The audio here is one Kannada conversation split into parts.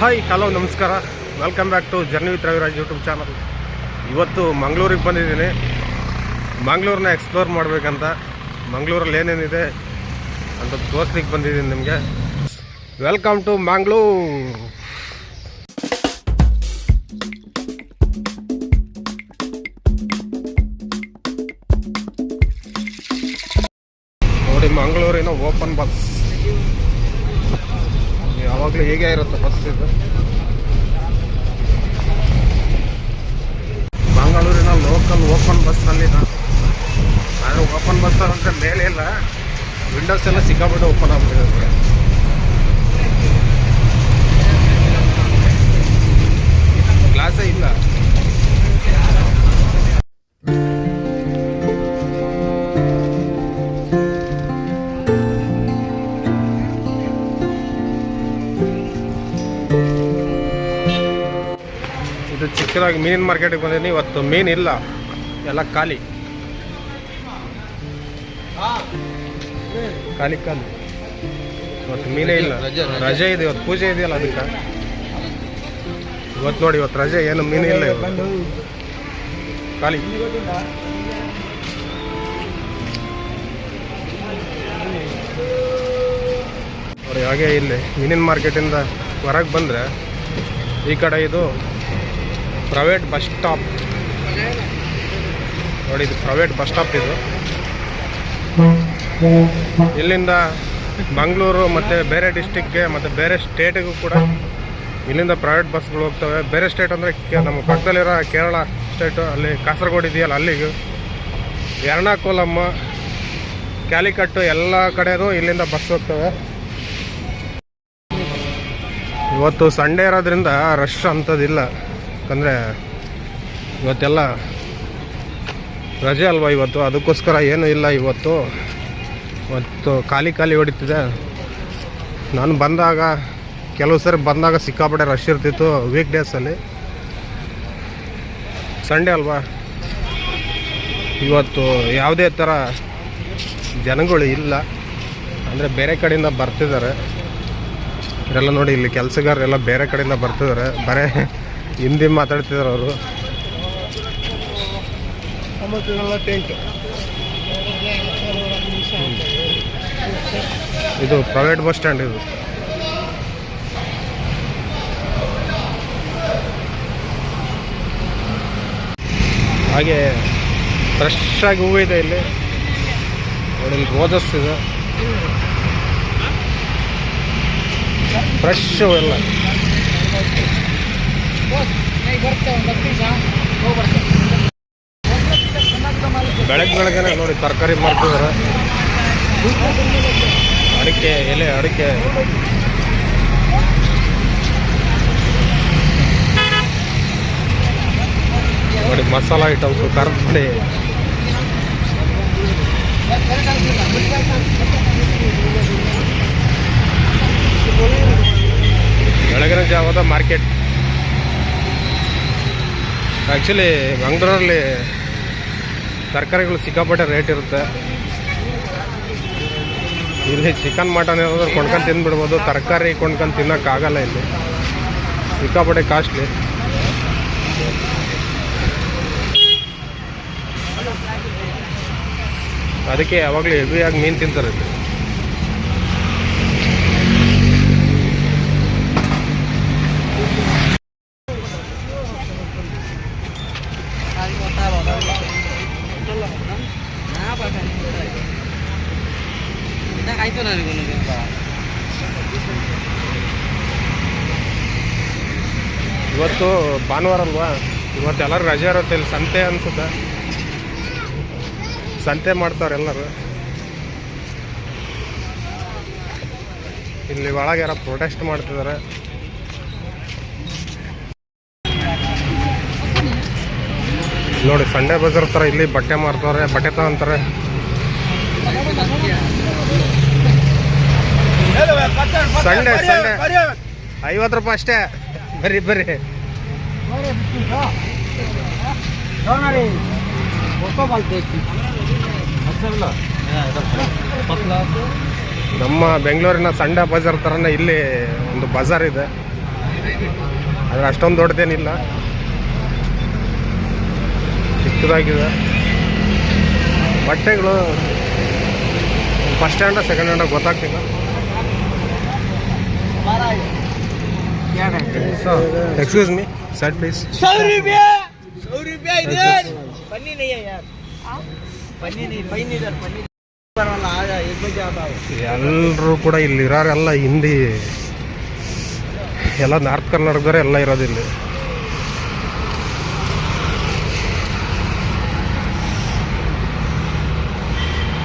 ಹಾಯ್, ಹಲೋ, ನಮಸ್ಕಾರ. Welcome back to journey with Raviraj YouTube channel ಇವತ್ತು ಮಂಗಳೂರಿಗೆ ಬಂದಿದ್ದೀನಿ. ಮಂಗಳೂರನ್ನ ಎಕ್ಸ್ಪ್ಲೋರ್ ಮಾಡಬೇಕಂತ. ಮಂಗಳೂರಲ್ಲಿ ಏನೇನಿದೆ ಅಂತ ತೋರಿಸ್ಲಿಕ್ಕೆ ಬಂದಿದ್ದೀನಿ ನಿಮಗೆ. ವೆಲ್ಕಮ್ ಟು ಮಂಗಳೂರು ನೋಡಿ, ಮಂಗಳೂರಿನ ಓಪನ್ ಬಸ್ ಯಾವಾಗಲೂ ಹೇಗೆ ಇರುತ್ತೆ ಬಸ್ ಇದು? ಮಂಗಳೂರಿನ ಲೋಕಲ್ ಓಪನ್ ಬಸ್ ಅಲ್ಲಿ ಆದರೆ ಓಪನ್ ಬಸ್ ಅಂತ ಮೇಲೆ ಇಲ್ಲ. ವಿಂಡೋಸ್ ಎಲ್ಲ ಸಿಕ್ಕಾಬಿಟ್ಟು ಓಪನ್ ಆಗ್ಬಿಟ್ಟಿದೆ. ಚಿಕ್ಕದಾಗಿ ಮೀನಿನ ಮಾರ್ಕೆಟಿಗೆ ಬಂದಿದ್ದೀನಿ. ಇವತ್ತು ಮೀನು ಇಲ್ಲ. ಎಲ್ಲ ಖಾಲಿ. ಖಾಲಿ ಖಾಲಿ. ಇವತ್ತು ಮೀನೇ ಇಲ್ಲ. ರಜೆ ಇದೆ. ಇವತ್ತು ಪೂಜೆ ಇದೆಯಲ್ಲ ಅದಕ್ಕೆ? ಇವತ್ತು ನೋಡಿ ಇವತ್ತು ರಜೆ. ಏನು ಮೀನು ಇಲ್ಲ ಇವತ್ತು. ಖಾಲಿ. ನೋಡಿ ಹಾಗೆ ಇಲ್ಲಿ ಮೀನಿನ ಮಾರ್ಕೆಟಿಂದ ಹೊರಗೆ ಬಂದರೆ ಈ ಕಡೆ ಇದು ಪ್ರೈವೇಟ್ ಬಸ್ ಸ್ಟಾಪ್. ನೋಡಿ, ಇದು ಪ್ರೈವೇಟ್ ಬಸ್ ಸ್ಟಾಪ್ ಇದು. ಇಲ್ಲಿಂದ ಮಂಗಳೂರು ಮತ್ತು ಬೇರೆ ಡಿಸ್ಟಿಕ್ಗೆ ಮತ್ತು ಬೇರೆ ಸ್ಟೇಟಿಗೂ ಕೂಡ ಇಲ್ಲಿಂದ ಪ್ರೈವೇಟ್ ಬಸ್ಗಳು ಹೋಗ್ತವೆ. ಬೇರೆ ಸ್ಟೇಟ್ ಅಂದರೆ ನಮ್ಮ ಪಕ್ಕದಲ್ಲಿರೋ ಕೇರಳ ಸ್ಟೇಟು ಅಲ್ಲಿ ಕಾಸರಗೋಡು ಇದೆಯಲ್ಲ, ಅಲ್ಲಿಗೆ. ಎರ್ಣಾಕುಲಮ್ ಕ್ಯಾಲಿಕಟ್ಟು ಎಲ್ಲ ಕಡೆಯೂ ಇಲ್ಲಿಂದ ಬಸ್ ಹೋಗ್ತವೆ. ಇವತ್ತು ಸಂಡೇ ಇರೋದ್ರಿಂದ ರಶ್ ಅಂಥದ್ದಿಲ್ಲ ಯಾಕಂದರೆ ಇವತ್ತೆಲ್ಲ ರಜೆ ಅಲ್ವಾ ಇವತ್ತು? ಅದಕ್ಕೋಸ್ಕರ ಏನೂ ಇಲ್ಲ ಇವತ್ತು. ಇವತ್ತು ಖಾಲಿ ಖಾಲಿ ಹೊಡಿತಿದೆ. ನಾನು ಬಂದಾಗ, ಕೆಲವು ಸರಿ ಬಂದಾಗ ಸಿಕ್ಕಾಪಟ್ಟೆ ರಶ್ ಇರ್ತಿತ್ತು ವೀಕ್ ಡೇಸಲ್ಲಿ ಸಂಡೇ ಅಲ್ವಾ? ಇವತ್ತು ಯಾವುದೇ ಥರ ಜನಗಳು ಇಲ್ಲ. ಅಂದರೆ ಬೇರೆ ಕಡೆಯಿಂದ ಬರ್ತಿದ್ದಾರೆ. ಇವರೆಲ್ಲ ನೋಡಿ, ಇಲ್ಲಿ ಕೆಲಸಗಾರರೆಲ್ಲ ಬೇರೆ ಕಡೆಯಿಂದ ಬರ್ತಿದ್ದಾರೆ. ಬರೇ ಹಿಂದಿ ಮಾತಾಡ್ತಿದ್ರು ಅವರು. ಇದು ಪ್ರೈವೇಟ್ ಬಸ್ ಸ್ಟ್ಯಾಂಡ್ ಇದು. ಹಾಗೆ ಫ್ರೆಶ್ ಆಗಿ ಹೂವು ಇದೆ ಇಲ್ಲಿ. ನೋಡಿ ರೋಜಸ್ ಇದೆ. ಫ್ರೆಶ್ ಎಲ್ಲ ಬೆಳಗ್ಗೆ ಬೆಳಗ್ಗೆ ನೋಡಿ ತರಕಾರಿ ಮಾಡ್ತಿದಾರೆ ಅಡಿಕೆ ಎಲೆ, ಅಡಿಕೆ. ನೋಡಿ ಮಸಾಲ ಐಟಮ್ಸು ಖಾರದ ಪುಡಿ. ಬೆಳಗಿನ ಜಾವದ ಮಾರ್ಕೆಟ್. ಆ್ಯಕ್ಚುಲಿ ಮಂಗಳೂರಲ್ಲಿ ತರಕಾರಿಗಳು ಸಿಕ್ಕಾಪಟ್ಟೆ ರೇಟ್ ಇರುತ್ತೆ. ಇಲ್ಲಿ ಚಿಕನ್ ಮಟನ್ ಏನಾದರೂ ಕೊಂಡ್ಕೊಂಡು ತಿಂದ್ಬಿಡ್ಬೋದು ತರಕಾರಿ ಕೊಂಡ್ಕೊಂಡು ತಿನ್ನೋಕ್ಕಾಗಲ್ಲ ಇಲ್ಲಿ. ಸಿಕ್ಕಾಪಟ್ಟೆ ಕಾಸ್ಟ್ಲಿ ಅದಕ್ಕೆ ಯಾವಾಗಲೂ ಹೆವಿಯಾಗಿ ಮೀನು ತಿಂತಾರೆ ಭಾನುವಾರ ಅಲ್ವಾ ಇವತ್ತು ಎಲ್ಲರೂ ರಜೆ ಇರುತ್ತೆ ಇಲ್ಲಿ ಸಂತೆ ಅನ್ಸುತ್ತೆ. ಸಂತೆ ಮಾಡ್ತಾರೆ ಎಲ್ಲರೂ. ಇಲ್ಲಿ ಒಳಗೆ ಯಾರೋ ಪ್ರೊಟೆಸ್ಟ್ ಮಾಡ್ತಿದ್ದಾರೆ ನೋಡಿ ಸಂಡೆ ಬಜಾರ್ ಥರ ಇಲ್ಲಿ ಬಟ್ಟೆ ಮಾರ್ತಾರೆ ಬಟ್ಟೆ ತಗೊಂತಾರೆ. ಸಂಡೆ ಸಂಡೆ ಐವತ್ತು ರೂಪಾಯಿ ಅಷ್ಟೇ. ಬರ್ರಿ ಬರ್ರಿ ನಮ್ಮ ಬೆಂಗಳೂರಿನ ಸಂಡೆ ಬಜಾರ್ ಥರನೇ ಇಲ್ಲಿ ಒಂದು ಬಜಾರ್ ಇದೆ. ಆದರೆ ಅಷ್ಟೊಂದು ದೊಡ್ಡದೇನಿಲ್ಲ. ಚಿಕ್ಕದಾಗಿದೆ. ಬಟ್ಟೆಗಳು ಫಸ್ಟ್ ಹ್ಯಾಂಡ ಸೆಕೆಂಡ್ ಹ್ಯಾಂಡ ಗೊತ್ತಾಗ್ತಿಲ್ಲ. ಎಕ್ಸ್ಕ್ಯೂಸ್ ಮೀ ಸರ್ ಪ್ಲೀಸ್ ಎಲ್ಲರೂ ಕೂಡ ಇಲ್ಲಿ ಇರೋರೆಲ್ಲ ಹಿಂದಿ. ಎಲ್ಲ ನಾರ್ತ್ ಕರ್ನಾಟಕದವ್ರೆ ಎಲ್ಲ ಇರೋದು ಇಲ್ಲಿ.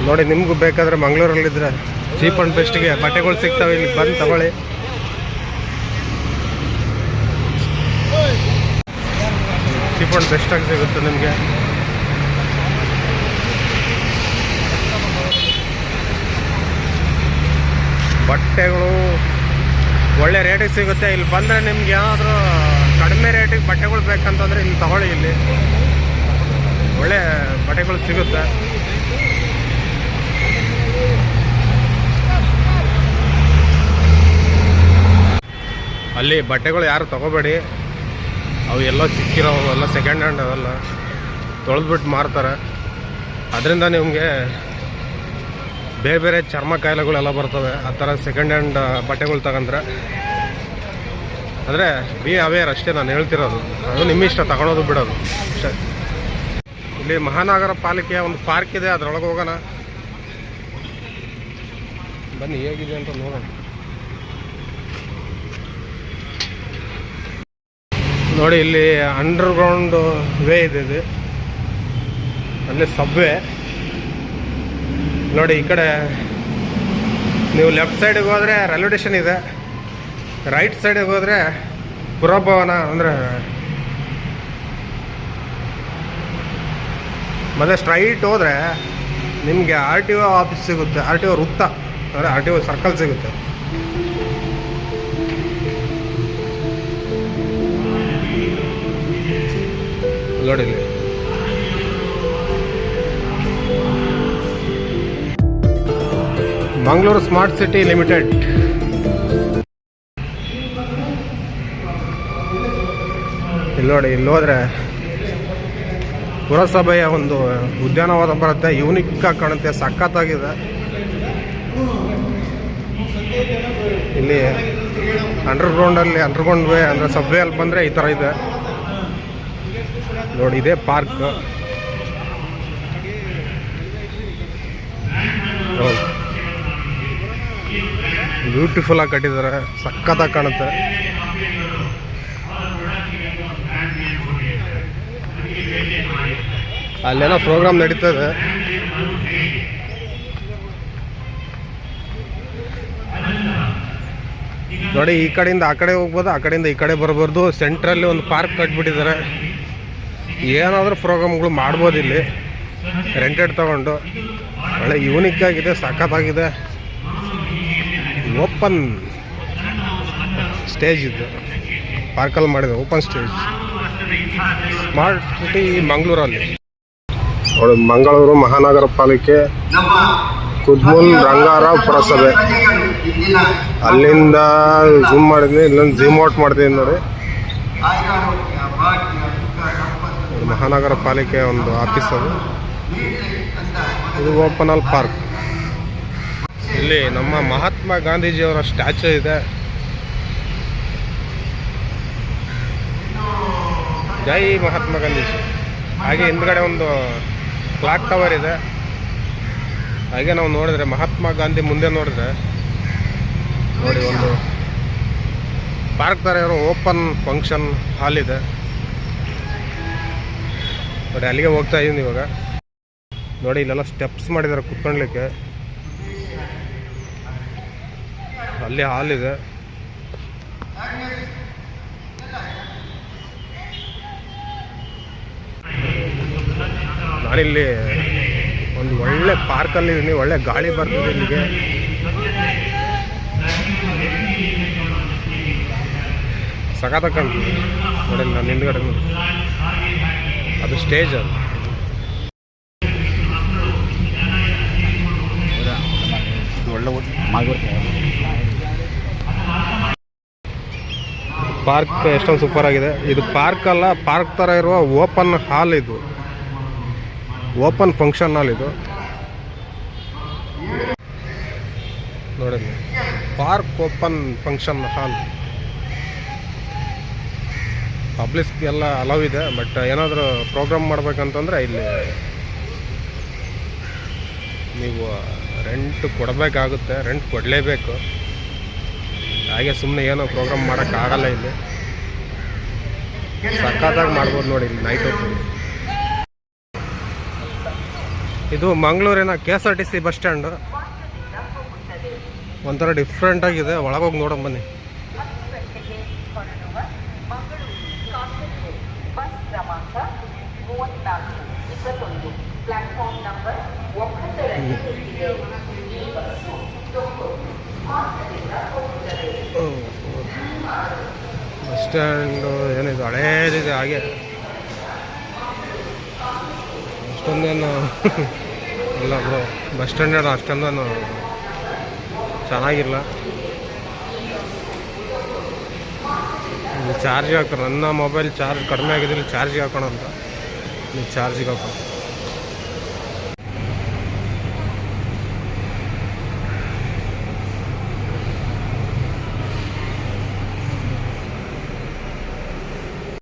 ನೋಡಿ ನಿಮಗೂ ಬೇಕಾದ್ರೆ ಮಂಗಳೂರಲ್ಲಿದ್ದರೆ ಚೀಪ್ ಆ್ಯಂಡ್ ಬೆಸ್ಟ್ಗೆ ಬಟ್ಟೆಗಳು ಸಿಗ್ತವೆ ಇಲ್ಲಿ. ಬಂದು ತಗೊಳ್ಳಿ. ಚೀಪ್ ಆ್ಯಂಡ್ ಬೆಸ್ಟಾಗಿ ಸಿಗುತ್ತೆ ನಿಮಗೆ. ಬಟ್ಟೆಗಳು ಒಳ್ಳೆ ರೇಟಿಗೆ ಸಿಗುತ್ತೆ. ಇಲ್ಲಿ ಬಂದರೆ ನಿಮ್ಗೆ ಏನಾದರೂ ಕಡಿಮೆ ರೇಟಿಗೆ ಬಟ್ಟೆಗಳು ಬೇಕಂತಂದರೆ ಇಲ್ಲಿ ತಗೊಳ್ಳಿ ಇಲ್ಲಿ. ಒಳ್ಳೆ ಬಟ್ಟೆಗಳು ಸಿಗುತ್ತೆ. ಅಲ್ಲಿ ಬಟ್ಟೆಗಳು ಯಾರು ತಗೋಬೇಡಿ. ಅವು ಎಲ್ಲ ಸಿಕ್ಕಿರೋ ಎಲ್ಲ ಸೆಕೆಂಡ್ ಹ್ಯಾಂಡ್ ಅವೆಲ್ಲ. ತೊಳೆದ್ಬಿಟ್ಟು ಮಾರ್ತಾರೆ. ಅದರಿಂದ ನಿಮಗೆ ಬೇರೆ ಬೇರೆ ಚರ್ಮ ಕಾಯಿಲೆಗಳೆಲ್ಲ ಬರ್ತವೆ. ಆ ಥರ ಸೆಕೆಂಡ್ ಹ್ಯಾಂಡ್ ಬಟ್ಟೆಗಳು ತಗೊಂಡ್ರೆ. ಅಂದರೆ ಬಿ ಅವೇರ್ ಅಷ್ಟೇ ನಾನು ಹೇಳ್ತಿರೋದು. ಅದು ನಿಮ್ಮ ಇಷ್ಟ ತಗೊಳೋದು ಬಿಡೋದು. ಅಷ್ಟೇ. ಇಲ್ಲಿ ಮಹಾನಗರ ಪಾಲಿಕೆಯ ಒಂದು ಪಾರ್ಕ್ ಇದೆ, ಅದರೊಳಗೆ ಹೋಗೋಣ. ಬನ್ನಿ, ಹೇಗಿದೆ ಅಂತ ನೋಡೋಣ. ನೋಡಿ, ಇಲ್ಲಿ ಅಂಡರ್ಗ್ರೌಂಡ್ ವೇ ಇದೆ ಇದು. ಅಲ್ಲಿ ಸಬ್ವೆ ನೋಡಿ, ಈ ಕಡೆ ನೀವು ಲೆಫ್ಟ್ ಸೈಡಿಗೆ ಹೋದರೆ ರೈಲ್ವೆ ಸ್ಟೇಷನ್ ಇದೆ. ರೈಟ್ ಸೈಡಿಗೆ ಹೋದರೆ ಪುರಭವನ ಅಂದರೆ ಮತ್ತು ಸ್ಟ್ರೈಟ್ ಹೋದರೆ ನಿಮಗೆ ಆರ್ ಟಿ ಒ ಆಫೀಸ್ ಸಿಗುತ್ತೆ. ಆರ್ ಟಿ ಓ ವೃತ್ತ ಅಂದರೆ ಆರ್ ಟಿ ಓ ಸರ್ಕಲ್ ಸಿಗುತ್ತೆ. ನೋಡಿ ಇಲ್ಲಿ ಮಂಗಳೂರು ಸ್ಮಾರ್ಟ್ ಸಿಟಿ ಲಿಮಿಟೆಡ್. ಇಲ್ಲಿ ನೋಡಿ, ಇಲ್ಲಿ ಹೋದ್ರೆ ಪುರಸಭೆಯ ಒಂದು ಉದ್ಯಾನವನ ಬರುತ್ತೆ. ಯೂನಿಕ್ ಆಗಿ ಕಾಣುತ್ತೆ, ಸಖತ್ತಾಗಿದೆ. ಇಲ್ಲಿ ಅಂಡರ್ಗ್ರೌಂಡಲ್ಲಿ ಅಂಡರ್ಗ್ರೌಂಡ್ ವೇ ಅಂದರೆ ಸಬ್ವೇ ಅಲ್ಲಿ ಬಂದರೆ ಈ ಥರ ಇದೆ. ನೋಡಿ, ಇದೆ ಪಾರ್ಕ್. ಬ್ಯೂಟಿಫುಲ್ ಆಗಿ ಕಟ್ಟಿದ್ದಾರೆ ಸಖತ್ತಾಗಿ ಕಾಣುತ್ತೆ. ಅಲ್ಲೆಲ್ಲ ಪ್ರೋಗ್ರಾಮ್ ನಡೀತದೆ ನೋಡಿ, ಈ ಕಡೆಯಿಂದ ಆ ಕಡೆ ಹೋಗ್ಬೋದು, ಆ ಕಡೆಯಿಂದ ಈ ಕಡೆ ಬರಬಾರ್ದು. ಸೆಂಟ್ರಲ್ಲಿ ಒಂದು ಪಾರ್ಕ್ ಕಟ್ಬಿಟ್ಟಿದ್ದಾರೆ. ಏನಾದರೂ ಪ್ರೋಗ್ರಾಮ್ಗಳು ಮಾಡ್ಬೋದು ಇಲ್ಲಿ ರೆಂಟೆಡ್ ತಗೊಂಡು. ಒಳ್ಳೆ ಯೂನಿಕ್ ಆಗಿದೆ, ಸಖತ್ತಾಗಿದೆ. ಓಪನ್ ಸ್ಟೇಜ್ ಇದು. ಪಾರ್ಕಲ್ಲಿ ಮಾಡಿದೆ ಓಪನ್ ಸ್ಟೇಜ್ ಸ್ಮಾರ್ಟ್ ಸಿಟಿ ಮಂಗಳೂರಲ್ಲಿ ನೋಡಿ ಮಂಗಳೂರು ಮಹಾನಗರ ಪಾಲಿಕೆ ಕುದ್ಮುಲ್ ರಂಗಾರಾವ್ ಪುರಸಭೆ. ಅಲ್ಲಿಂದ ಝೂಮ್ ಮಾಡಿದ್ವಿ ಇಲ್ಲೊಂದು ಝೂಮ್ ಔಟ್ ಮಾಡ್ತೀನಿ ನೋಡಿ. ಮಹಾನಗರ ಪಾಲಿಕೆ ಒಂದು ಆಫೀಸ್ ಅದು. ಇದು ಓಪನ್ ಆಲ್ ಪಾರ್ಕ್ ಇಲ್ಲಿ ನಮ್ಮ ಮಹಾತ್ಮ ಗಾಂಧೀಜಿಯವರ ಸ್ಟ್ಯಾಚು ಇದೆ. ಜೈ ಮಹಾತ್ಮ ಗಾಂಧೀಜಿ. ಹಾಗೆ ಹಿಂದ್ಗಡೆ ಒಂದು ಕ್ಲಾಕ್ ಟವರ್ ಇದೆ. ಹಾಗೆ ನಾವು ನೋಡಿದ್ರೆ ಮಹಾತ್ಮ ಗಾಂಧಿ ಮುಂದೆ ನೋಡಿದ್ರೆ ನೋಡಿ ಒಂದು ಪಾರ್ಕ್ ಥರ ಇರೋ ಓಪನ್ ಫಂಕ್ಷನ್ ಹಾಲ್ ಇದೆ. ನೋಡಿ, ಅಲ್ಲಿಗೆ ಹೋಗ್ತಾ ಇದ್ದೀನಿ ಇವಾಗ. ನೋಡಿ, ಇಲ್ಲೆಲ್ಲ ಸ್ಟೆಪ್ಸ್ ಮಾಡಿದ್ದಾರೆ ಕುತ್ಕೊಳ್ಲಿಕ್ಕೆ. ಅಲ್ಲಿ ಹಾಲ್ ಇದೆ. ನಾನಿಲ್ಲಿ ಒಂದು ಒಳ್ಳೆ ಪಾರ್ಕಲ್ಲಿ ಇದ್ದೀನಿ ಒಳ್ಳೆ ಗಾಳಿ ಬರ್ತಿದೆ ಇಲ್ಲಿಗೆ. ಸಖತ್ ಕಾಣ್ತಿದೆ. ನೋಡಿ ನಾನು ಹಿಂದ್ಗಡೆ. ಅದು ಸ್ಟೇಜ್ ಅದು. ಪಾರ್ಕ್ ಎಷ್ಟೊಂದು ಸೂಪರ್ ಆಗಿದೆ. ಇದು ಪಾರ್ಕ್ ಅಲ್ಲ, ಪಾರ್ಕ್ ತರ ಇರುವ ಓಪನ್ ಹಾಲ್ ಇದು. ಓಪನ್ ಫಂಕ್ಷನ್ ಹಾಲ್ ಇದು. ನೋಡಿ ಪಾರ್ಕ್ ಓಪನ್ ಫಂಕ್ಷನ್ ಹಾಲ್ ಪಬ್ಲಿಕ್ಗೆಲ್ಲ ಅಲೌ ಇದೆ ಬಟ್ ಏನಾದರೂ ಪ್ರೋಗ್ರಾಮ್ ಮಾಡಬೇಕಂತಂದರೆ ಇಲ್ಲಿ ನೀವು ರೆಂಟ್ ಕೊಡಬೇಕಾಗುತ್ತೆ ರೆಂಟ್ ಕೊಡಲೇಬೇಕು. ಹಾಗೆ ಸುಮ್ಮನೆ ಏನೋ ಪ್ರೋಗ್ರಾಮ್ ಮಾಡೋಕ್ಕಾಗಲ್ಲ ಇಲ್ಲಿ. ಸಖತ್ತಾಗಿ ಮಾಡ್ಬೋದು ನೋಡಿ ಇಲ್ಲಿ ನೈಟ್ ಹೊತ್ತು ಇದು ಮಂಗಳೂರಿನ K S R T C bus stand. ಒಂಥರ ಡಿಫ್ರೆಂಟಾಗಿದೆ ಒಳಗೋಗಿ ನೋಡೋಣ ಬನ್ನಿ ಬಸ್ ಕ್ರಮಾಂಕ ಮೂವತ್ನಾಲ್ಕು ಇಪ್ಪತ್ತೊಂದು ಪ್ಲಾಟ್ಫಾರ್ಮ್ ನಂಬರ್ ಒಂಬತ್ತರಲ್ಲಿ ನಿಂತಿದೆ ಈ ಬಸ್ಸು ತುಮಕೂರು ಮಾರ್ಗದಿಂದ ಹೋಗುತ್ತದೆ ಬಸ್ ಸ್ಟ್ಯಾಂಡು ಏನಿದೆ? ಹಳೇದಿದೆ ಹಾಗೆ. ಅಷ್ಟೊಂದೇನು ಇಲ್ಲ ಬ್ರೋ ಬಸ್ ಸ್ಟ್ಯಾಂಡ್ ಅಷ್ಟೊಂದೇನು ಚೆನ್ನಾಗಿಲ್ಲ. ಚಾರ್ಜ್ ಹಾಕೋಣ ನನ್ನ ಮೊಬೈಲ್ ಚಾರ್ಜ್ ಕಡಿಮೆ ಆಗಿದೆ ಇಲ್ಲಿ ಚಾರ್ಜಿಗೆ ಹಾಕೋಣ ಅಂತ. ಇಲ್ಲಿ ಚಾರ್ಜಿಗೆ ಹಾಕೋಣ